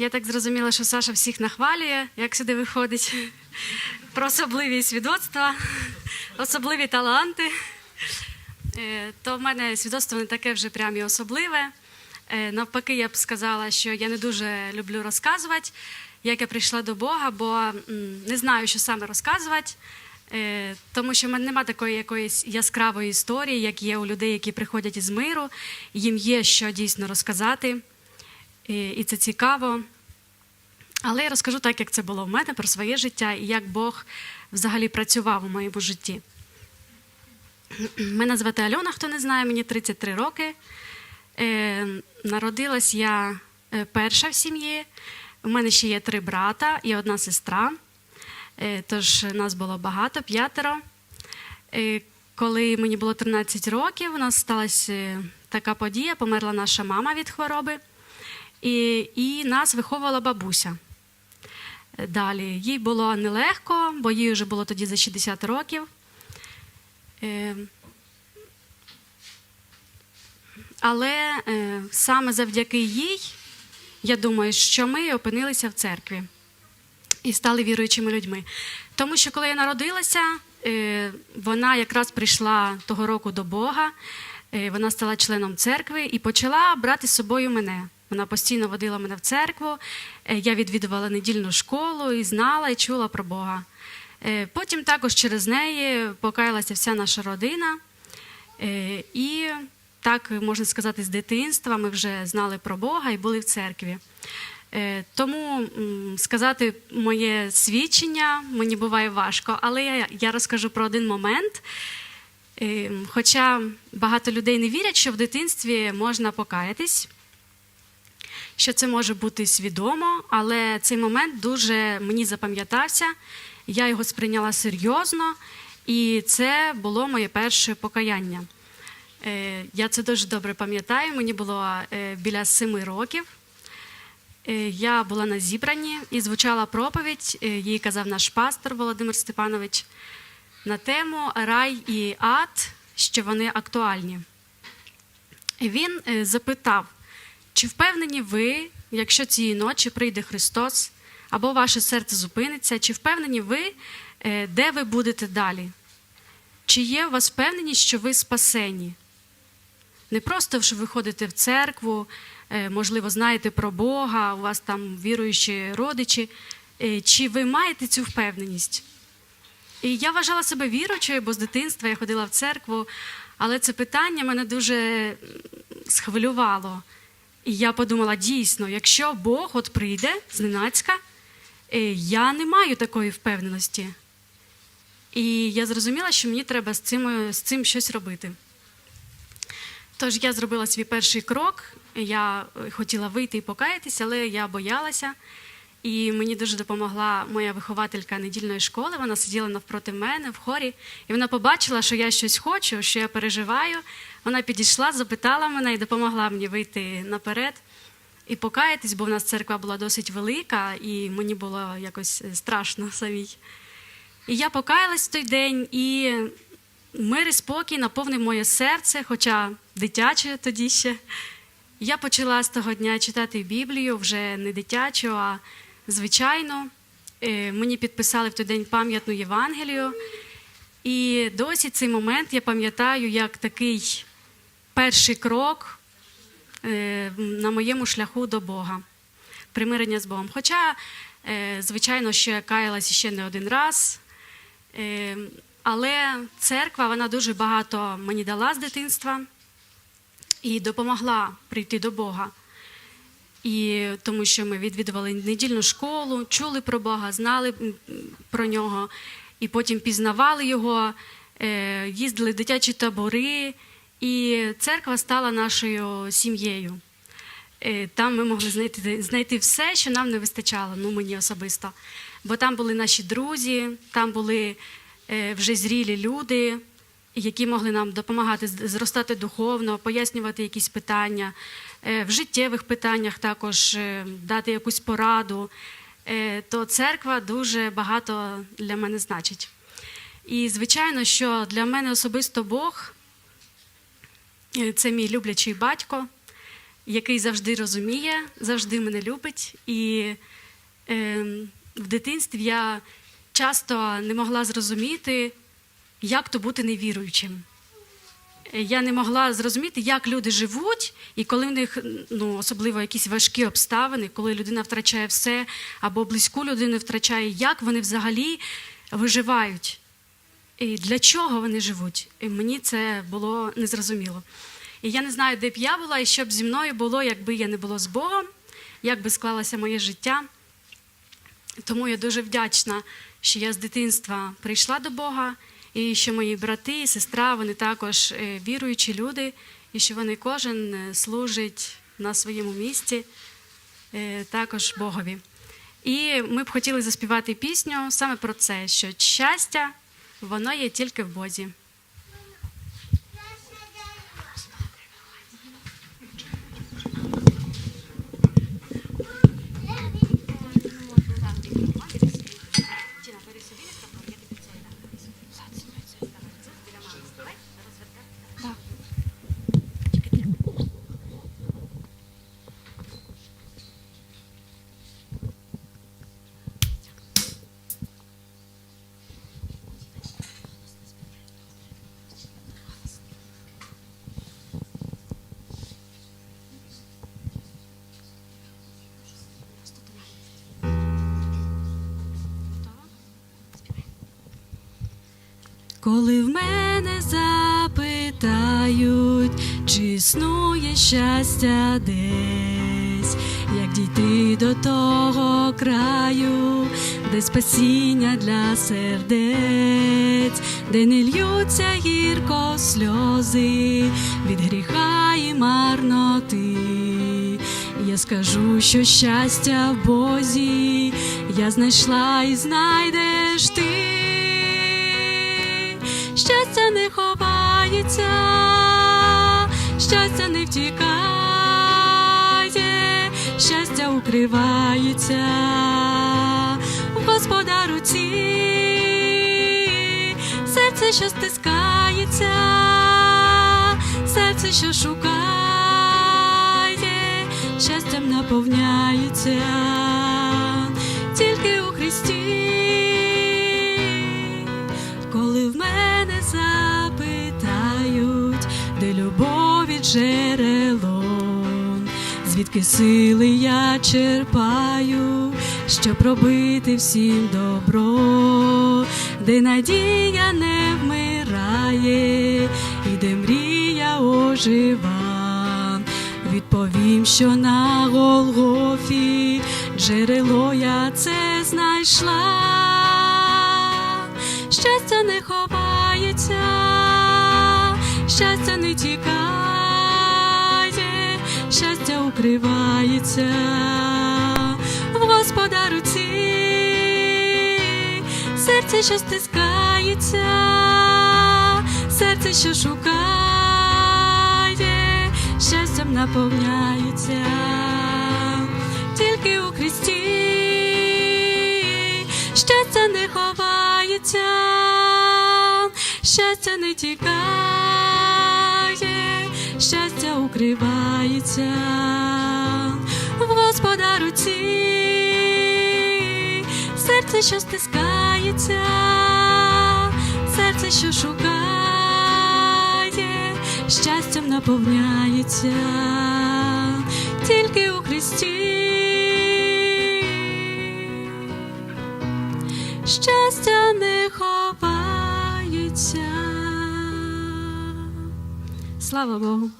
Я так зрозуміла, що Саша всіх нахвалює, як сюди виходить, про особливі свідоцтва, особливі таланти. Е, То в мене свідоцтво не таке вже прям і особливе. Е, Навпаки, я б сказала, що я не дуже люблю розказувати, як я прийшла до Бога, бо не знаю, що саме розказувати. Е, Тому що в мене немає такої якоїсь яскравої історії, як є у людей, які приходять із миру. Їм є що дійсно розказати, і і це цікаво. Але я розкажу так, як це було в мене про своє життя і як Бог взагалі працював у моєму житті. Мене звати Альона, хто не знає, мені 33 роки. Е, народилась я е, перша в сім'ї. У мене ще є три брата і одна сестра. Е, тож нас було багато, п'ятеро. Коли мені було 13 років, у нас сталася така подія, померла наша мама від хвороби, і, і нас виховувала бабуся. Далі їй було нелегко, бо їй вже було тоді за 60 років. Е, Але е, саме завдяки їй, я думаю, що ми опинилися в церкві і стали віруючими людьми. Тому що коли я народилася, е, вона якраз прийшла того року до Бога, вона стала членом церкви і почала брати з собою мене. Вона постійно водила мене в церкву. е, Я відвідувала недільну школу і знала і чула про Бога. Е, Потім також через неї покаялася вся наша родина. Е, І так можна сказати, з дитинства ми вже знали про Бога і були в церкві. Тому сказати моє свідчення мені буває важко, але я, розкажу про один момент. Хоча багато людей не вірять, що в дитинстві можна покаятись, що це може бути свідомо, але цей момент дуже мені запам'ятався. Я його сприйняла серйозно, і це було моє перше покаяння. Е, Я це дуже добре пам'ятаю. Мені було е, біля семи років. Е, Я була на зібранні і звучала проповідь. Її казав наш пастор Володимир Степанович на тему рай і ад, що вони актуальні. Він запитав, чи впевнені ви, якщо цієї ночі прийде Христос, або ваше серце зупиниться, чи впевнені ви, е, де ви будете далі? Чи є у вас впевненість, що ви спасені? Не просто, що ви ходите в церкву, е, можливо, знаєте про Бога, у вас там віруючі родичі. Е, Чи ви маєте цю впевненість? І я вважала себе віруючою, бо з дитинства я ходила в церкву, але це питання мене дуже схвилювало. І я подумала: дійсно, якщо Бог от прийде зненацька, е, я не маю такої впевненості. І я зрозуміла, що мені треба з цим, з цим щось робити. Тож я зробила свій перший крок. Я е, хотіла вийти і покаятися, але я боялася. І мені дуже допомогла моя вихователька недільної школи. Вона сиділа навпроти мене в хорі, і вона побачила, що я щось хочу, що я переживаю. Вона підійшла, запитала мене і допомогла мені вийти наперед і покаятись, бо в нас церква була досить велика, і мені було якось е, страшно самій. І я покаялась в той день, і мир і спокій наповнив моє серце, хоча дитяче тоді ще. Я почала з того дня читати Біблію, вже не дитячу, а звичайно. Е, Мені підписали в той день пам'ятну Євангелію. І досі цей момент я пам'ятаю як такий перший крок е, на моєму шляху до Бога, примирення з Богом. Хоча, е, звичайно, що я каялась ще не один раз. Але церква вона дуже багато мені дала з дитинства і допомогла прийти до Бога. І тому що ми відвідували недільну школу, чули про Бога, знали про нього, і потім пізнавали його, е, їздили в дитячі табори, і церква стала нашою сім'єю. Е, Там ми могли знайти, знайти все, що нам не вистачало, ну мені особисто. Бо там були наші друзі, там були е, вже зрілі люди, які могли нам допомагати зростати духовно, пояснювати якісь питання, е, в життєвих питаннях також е, дати якусь пораду. Е, То церква дуже багато для мене значить. І звичайно, що для мене особисто Бог це мій люблячий батько. який завжди розуміє, завжди мене любить. І е, в дитинстві я часто не могла зрозуміти, як то бути невіруючим. Е, Я не могла зрозуміти, як люди живуть, і коли в них ну, особливо якісь важкі обставини, коли людина втрачає все або близьку людину втрачає, як вони взагалі виживають. І для чого вони живуть? І мені це було незрозуміло. І я не знаю, де б я була і що б зі мною було, якби я не було з Богом, як би склалося моє життя. Тому я дуже вдячна, що я з дитинства прийшла до Бога, і що мої брати і сестра, вони також е, віруючі люди, і що вони кожен е, служить на своєму місці е, також Богові. І ми б хотіли заспівати пісню саме про це, що щастя, воно є тільки в Бозі. Коли в мене запитають, чи існує щастя десь, як дійти до того краю, де спасіння для сердець, де не льються гірко сльози від гріха і марноти. Я скажу, що щастя в Бозі я знайшла і знайдеш ти. Щастя не ховається, щастя не втікає, щастя укривається в Господа руці, серце, що стискається, серце, що шукає, щастям наповняється тільки у Христі. Звідки сили я черпаю, щоб робити всім добро, де надія не вмирає, і де мрія ожива. Відповім, що на Голгофі джерело я це знайшла. Щастя не ховається, щастя не тікає, укривається в Господа руці, серце, що стискається, серце, що шукає, щастям наповняється. Тільки у Христі щастя не ховається, щастя не тікає, щастя укривається Господа руці, серце, що стискається, серце, що шукає, щастям наповняється тільки у Христі. щастя не ховається. Слава Богу.